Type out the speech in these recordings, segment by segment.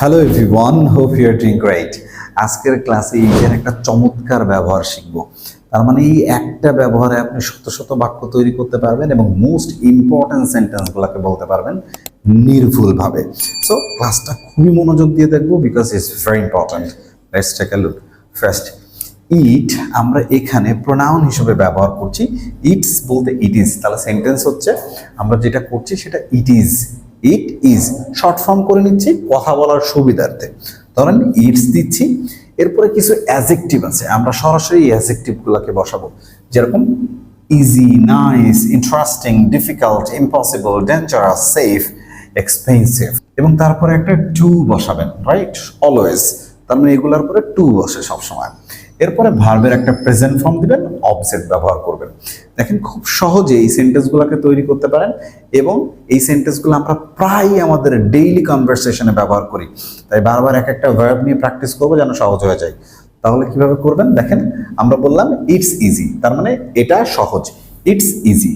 Hello everyone hope you are doing great আজকের ক্লাসে এইটার একটা চমৎকার ব্যবহার শিখব। তার মানে এই একটা ব্যবহারে আপনি শত শত বাক্য তৈরি করতে পারবেন এবং মোস্ট ইম্পর্টেন্ট সেন্টেন্সগুলোকে বলতে পারবেন নির্ভুলভাবে। সো ক্লাসটা খুবই মনোযোগ দিয়ে দেখব because it's very important let's take a look first it আমরা এখানে প্রোনাউন হিসেবে ব্যবহার করছি। ইটস বলতে ইট ইজ তাহলে সেন্টেন্স হচ্ছে, আমরা যেটা করছি সেটা it is it is short form করে নিচ্ছি, কথা বলার সুবিধার্থে। ধরেন ইটস দিচ্ছি, এরপরে কিছু অ্যাজেক্টিভ আছে, আমরা সরাসরি অ্যাজেক্টিভগুলোকে বসাবো। যেরকম easy nice interesting difficult impossible dangerous safe expensive এবং তারপরে একটা টু বসাবেন রাইট অলওয়েজ তার মানে এগুলোর পরে টু বসে সবসময়। এরপরে ভার্বের একটা প্রেজেন্ট ফর্ম দিবেন অবজেক্ট ব্যবহার করবেন। দেখেন খুব সহজে এই সেন্টেন্সগুলোকে তৈরি করতে পারেন এবং এই সেন্টেন্সগুলো আমরা প্রায় আমাদের ডেইলি কনভারসেশনে ব্যবহার করি। তাই বারবার এক একটা ভার্ব নিয়ে প্র্যাকটিস করব যেন সহজ হয়ে যায়। তাহলে কীভাবে করবেন? দেখেন, আমরা বললাম ইটস ইজি তার মানে এটা সহজ। ইটস ইজি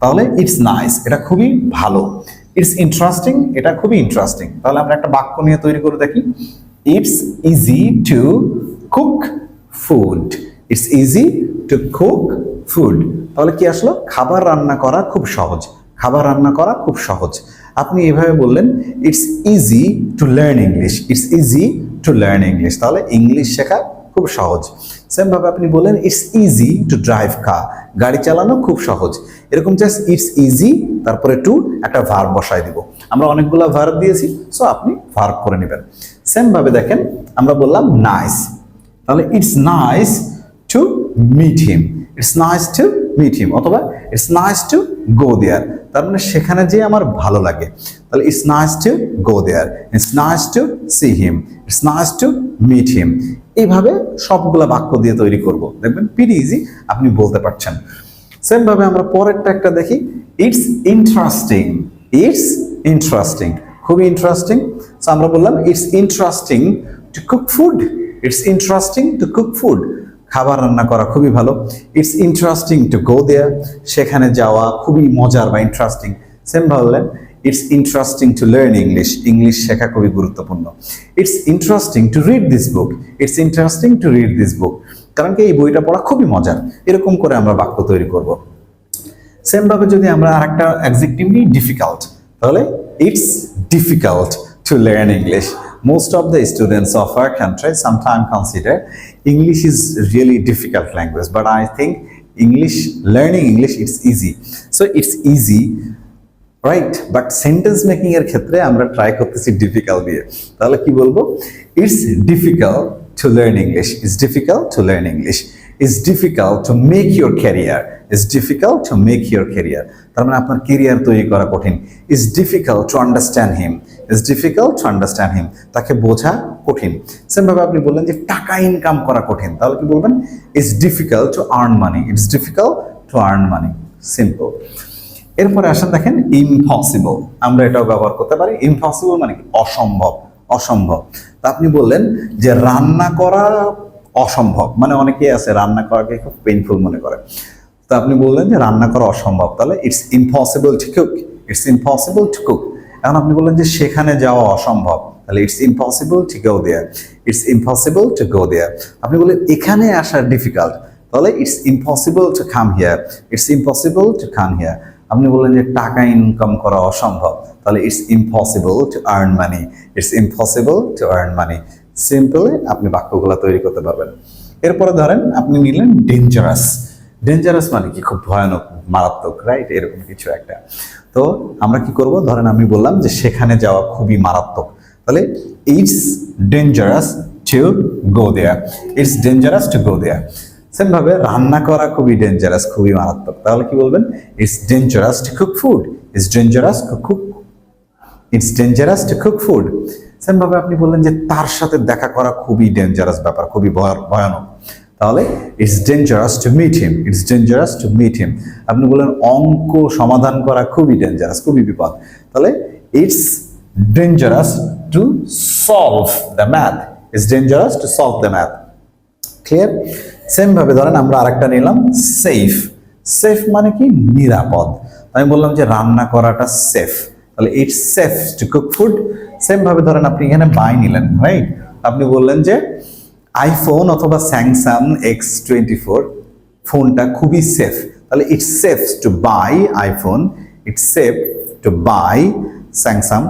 তাহলে ইটস নাইস এটা খুবই ভালো। ইটস ইন্টারেস্টিং এটা খুবই ইন্টারেস্টিং তাহলে আমরা একটা বাক্য নিয়ে তৈরি করে দেখি। It's easy to cook food it's easy to cook food তাহলে কি আসলো? খাবার রান্না করা খুব সহজ। খাবার রান্না করা খুব সহজ। আপনি এভাবে বললেন it's easy to learn English it's easy to learn English তাহলে ইংলিশ শেখা খুব সহজ। সেম ভাবে আপনি বললেন it's easy to drive car গাড়ি চালানো খুব সহজ। এরকম জাস্ট ইটস ইজি তারপরে টু একটা ভার্ব বসায় দিব। আমরা অনেকগুলো ভার্ব দিয়েছি সো আপনি ভার্ব করে নেবেন। সেম ভাবে দেখেন, আমরা বললাম নাইস তাহলে it's nice to meet him it's nice to meet him অথবা it's nice to go there তার মানে সেখানে যে আমার ভালো লাগে। তাহলে it's nice to go there it's nice to see him it's nice to meet him এইভাবে সবগুলা বাক্য দিয়ে তৈরি করব। দেখবেন পিডি ইজি আপনি বলতে পারছেন। সেম ভাবে আমরা পরেরটা একটা দেখি। ইটস ইন্টারেস্টিং ইটস ইন্টারেস্টিং খুবই ইন্টারেস্টিং সো আমরা বললাম it's interesting to cook food it's interesting to cook food খাবার রান্না করা খুবই ভালো। It's interesting to go there সেখানে যাওয়া খুবই মজার বা ইন্টারেস্টিং সেম বললেন it's interesting to learn English English শেখা খুবই গুরুত্বপূর্ণ। It's interesting to read this book it's interesting to read this book কারণ কি এই বইটা পড়া খুবই মজার। এরকম করে আমরা বাক্য তৈরি করব। সেম ভাবে যদি আমরা আরেকটা অ্যাডজেক্টিভ নিই ডিফিকাল্ট তাহলে it's difficult to learn English most of the students of our country sometimes consider english is really difficult language but i think english learning english it's easy so it's easy right? But sentence making er এর ক্ষেত্রে আমরা try করতেছি difficult দিয়ে তাহলে কি বলব It's difficult to learn English. It's difficult to learn English it's difficult to make your career it's difficult to make your career তার মানে আপনার কেরিয়ার তৈরি করা কঠিন। It's difficult to understand him it's difficult to understand him তাকে বোঝা কঠিন। সেমভাবে আপনি বললেন যে টাকা ইনকাম করা কঠিন। তাহলে কি বলবেন? It's difficult to earn money it's difficult to earn money simple এরপরে আসেন দেখেন ইম্পসিবল আমরা এটাও ব্যবহার করতে পারি। ইম্পসিবল মানে কি? অসম্ভব। অসম্ভব। তা আপনি বললেন যে রান্না করা অসম্ভব। মানে অনেকেই আছে রান্না করাকে খুব পেইনফুল মনে করে। তো আপনি বললেন যে রান্না করা অসম্ভব, তাহলে it's impossible to cook it's impossible to cook এখন আপনি বললেন যে সেখানে যাওয়া অসম্ভব, তাহলে it's impossible to go there it's impossible to go there আপনি বললেন এখানে আসা ডিফিকাল্ট তাহলে it's impossible to come here it's impossible to come here আপনি বললেন যে টাকা ইনকাম করা অসম্ভব, তাহলে it's impossible to earn money it's impossible to earn money simply আপনি বাক্যগুলো তৈরি করতে পারবেন। এরপরে ধরেন আপনি নিলেন ডেঞ্জারাস ডেঞ্জারাস মানে কি? খুব ভয়ানক, মারাত্মক রাইট এরকম কিছু একটা। তো আমরা কি করব? ধরেন আমি বললাম যে সেখানে যাওয়া খুবই মারাত্মক। তাহলে ইটস ডেঞ্জারাস টু গো দেয়া ইটস ডেঞ্জারাস টু গো দেয়া সেম ভাবে রান্না করা খুবই ডেঞ্জারাস খুবই মারাত্মক। তাহলে কি বলবেন? It's dangerous to cook food it's dangerous to cook it's dangerous to cook food same ভাবে আপনি বললেন যে তার সাথে দেখা করা খুবই ডেঞ্জারাস ব্যাপার, খুবই ভয়- ভয়ানক। তাহলে it's dangerous to meet him it's dangerous to meet him আপনি বললেন অঙ্ক সমাধান করা খুবই ডেঞ্জারাস খুবই বিপদ। তাহলে it's dangerous to solve the math it's dangerous to solve the math clear same ভাবে ধরেন আমরা আরেকটা নিলাম সেফ সেফ মানে কি? নিরাপদ। আমি বললাম যে রান্না করাটা সেফ তাহলে it's safe to cook food same ভাবে ধরেন আপনি এখানে বাই নিলেন রাইট আপনি বললেন যে আইফোন অথবা স্যামসাং এক্স টোয়েন্টি ফোর ফোনটা খুবই সেফ তাহলে it's safe to buy iPhone it's safe to buy Samsung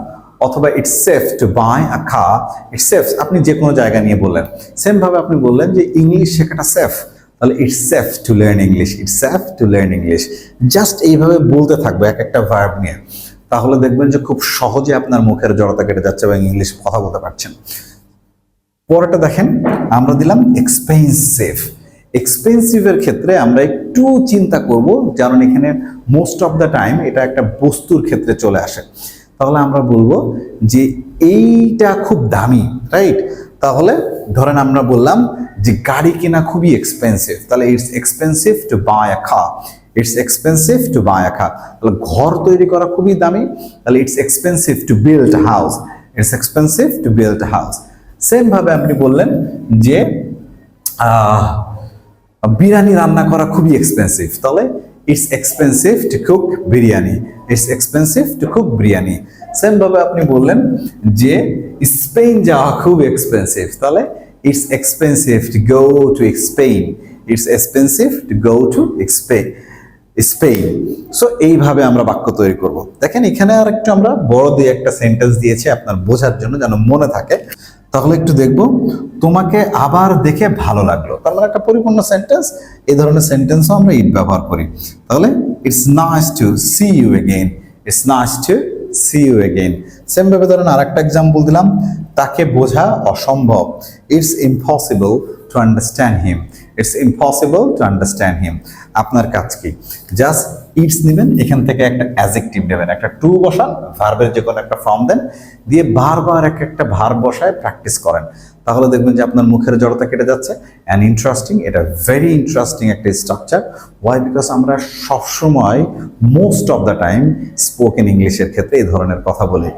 অথবা it's safe to buy a খা ইটস সেফ আপনি যে কোনো জায়গা নিয়ে বললেন। সেম ভাবে আপনি বললেন যে ইংলিশ শেখাটা সেফ তাহলে it's safe to learn English it's safe to learn English just এইভাবে বলতে থাকবে এক একটা ভার্ব নিয়ে। তাহলে দেখবেন যে খুব সহজে আপনার মুখের জড়তা কেটে যাচ্ছে এবং ইংলিশ কথা বলতে পারছেন। পরেরটা দেখেন, আমরা দিলাম এক্সপেন্সিভ এক্সপেন্সিভের ক্ষেত্রে আমরা একটু চিন্তা করব, কারণ এখানে মোস্ট অফ দ্য টাইম এটা একটা বস্তুর ক্ষেত্রে চলে আসে। তাহলে আমরা বলব যে এইটা খুব দামি রাইট তাহলে ধরেন আমরা বললাম যে গাড়ি কেনা খুবই এক্সপেন্সিভ তাহলে it's expensive to buy a খা it's expensive to buy a খা তাহলে ঘর তৈরি করা খুবই দামি, তাহলে it's expensive to build house it's expensive to build house same ভাবে আপনি বললেন যে বিরিয়ানি রান্না করা খুবই এক্সপেন্সিভ তাহলে it's expensive to cook biryani. It's expensive to cook biryani. Same ভাবে আপনি বললেন যে স্পেন যাওয়া খুব এক্সপেন্সিভ তাহলে it's expensive to go to Spain it's expensive to go to Spain Spain so এইভাবে আমরা বাক্য তৈরি করব। দেখেন, এখানে আর একটু আমরা বড় দিয়ে একটা সেন্টেন্স দিয়েছি আপনার বোঝার জন্য, যেন মনে থাকে। তাহলে একটু দেখব, তোমাকে আবার দেখে ভালো লাগল। তার মানে একটা পরিপূর্ণ সেন্টেন্স এই ধরনের সেন্টেন্সও আমরা ইট ব্যবহার করি। তাহলে it's nice to see you again it's nice to see you again same ভাবে ধরেন আর একটা এক্সাম্পল দিলাম। তাকে বোঝা অসম্ভব। It's impossible to understand him it's impossible to understand him আপনার কাজ কি? জাস্ট ইটস নেবেন, এখান থেকে একটা অ্যাজেক্টিভ নেবেন। একটা টু বসান ভার্বের যে কোনো একটা ফর্ম দেন, দিয়ে বারবার এক একটা ভার্ব বসায় প্র্যাকটিস করেন। তাহলে দেখবেন যে আপনার মুখের জড়তা কেটে যাচ্ছে। অ্যান্ড ইন্টারেস্টিং এটা ভেরি ইন্টারেস্টিং একটা স্ট্রাকচার ওয়াই বিকজ আমরা সবসময় most of the time spoken ইংলিশের ক্ষেত্রে এই ধরনের কথা বলি।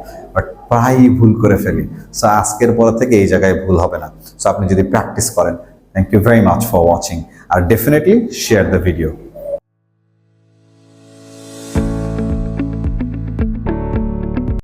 প্রায়ই ভুল করে ফেলি। সো আজকের পর থেকে এই জায়গায় ভুল হবে না। সো আপনি যদি প্র্যাকটিস করেন thank you very much for watching R definitely share the video